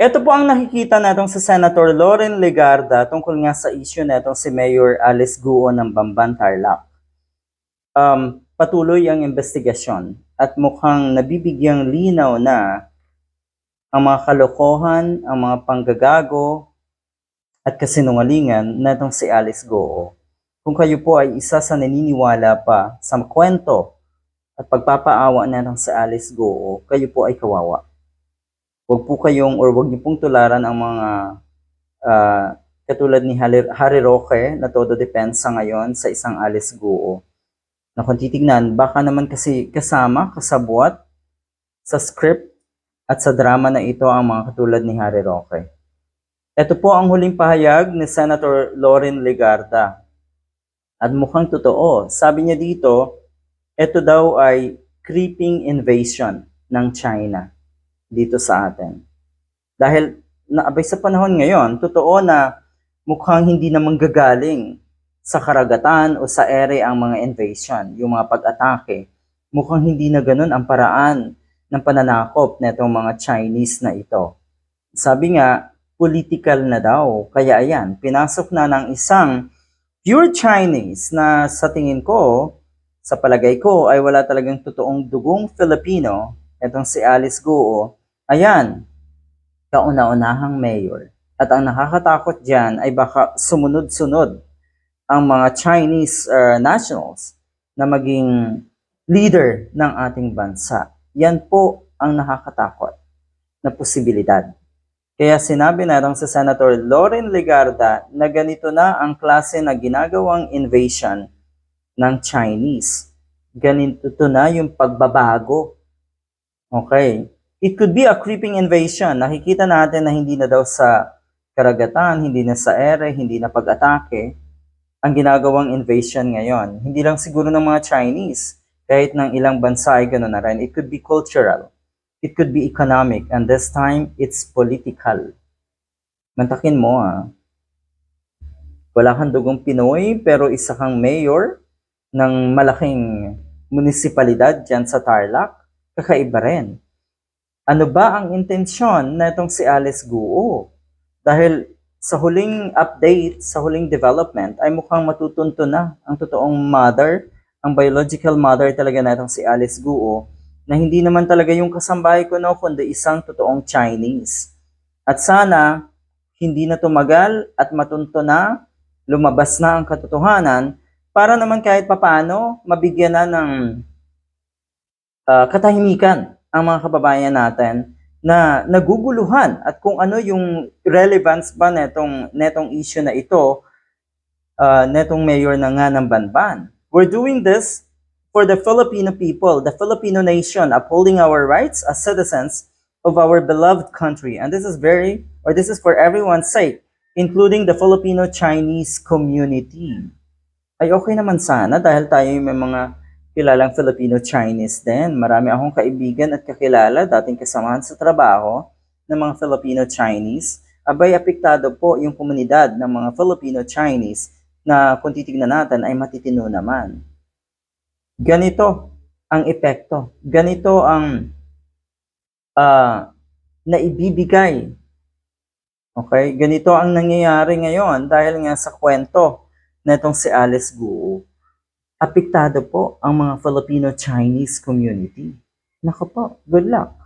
Ito po ang nakikita natong sa Senator Loren Legarda tungkol nga sa issue netong si Mayor Alice Guo ng Bamban Tarlac. Um, patuloy ang investigasyon at mukhang nabibigyang linaw na ang mga kalokohan, ang mga panggagago at kasinungalingan netong si Alice Guo. Kung kayo po ay isa sa naniniwala pa sa kwento at pagpapaawa netong si Alice Guo, kayo po ay kawawa wag po kayong or wag niyo pong tularan ang mga ah, katulad ni Harry, Roque na todo depensa ngayon sa isang Alice Guo. Na kung titignan, baka naman kasi kasama, kasabwat sa script at sa drama na ito ang mga katulad ni Harry Roque. Ito po ang huling pahayag ni Senator Loren Legarda. At mukhang totoo. Sabi niya dito, ito daw ay creeping invasion ng China dito sa atin. Dahil naabay sa panahon ngayon, totoo na mukhang hindi naman gagaling sa karagatan o sa ere ang mga invasion, yung mga pag-atake. Mukhang hindi na ganun ang paraan ng pananakop netong mga Chinese na ito. Sabi nga, political na daw. Kaya ayan, pinasok na ng isang pure Chinese na sa tingin ko, sa palagay ko, ay wala talagang totoong dugong Filipino, itong si Alice Guo, Ayan, kauna-unahang mayor. At ang nakakatakot dyan ay baka sumunod-sunod ang mga Chinese uh, nationals na maging leader ng ating bansa. Yan po ang nakakatakot na posibilidad. Kaya sinabi na sa Senator Loren Legarda na ganito na ang klase na ginagawang invasion ng Chinese. Ganito na yung pagbabago. Okay. It could be a creeping invasion. Nakikita natin na hindi na daw sa karagatan, hindi na sa ere, hindi na pag-atake ang ginagawang invasion ngayon. Hindi lang siguro ng mga Chinese, kahit ng ilang bansa ay gano'n na rin. It could be cultural. It could be economic. And this time, it's political. Mantakin mo ah. Wala kang dugong Pinoy, pero isa kang mayor ng malaking munisipalidad dyan sa Tarlac. Kakaiba rin ano ba ang intensyon na itong si Alice Guo? Dahil sa huling update, sa huling development, ay mukhang matutunto na ang totoong mother, ang biological mother talaga na itong si Alice Guo, na hindi naman talaga yung kasambahay ko no, kundi isang totoong Chinese. At sana, hindi na tumagal at matunto na, lumabas na ang katotohanan, para naman kahit papano, mabigyan na ng uh, katahimikan ang mga kababayan natin na naguguluhan at kung ano yung relevance ba netong netong issue na ito uh, netong mayor na nga ng Banban. We're doing this for the Filipino people, the Filipino nation, upholding our rights as citizens of our beloved country. And this is very, or this is for everyone's sake, including the Filipino-Chinese community. Ay okay naman sana dahil tayo may mga kilalang Filipino-Chinese din. Marami akong kaibigan at kakilala, dating kasamahan sa trabaho ng mga Filipino-Chinese. Abay, apektado po yung komunidad ng mga Filipino-Chinese na kung titignan natin ay matitino naman. Ganito ang epekto. Ganito ang uh, naibibigay. Okay? Ganito ang nangyayari ngayon dahil nga sa kwento na itong si Alice Guo apektado po ang mga Filipino-Chinese community. Nako po, good luck.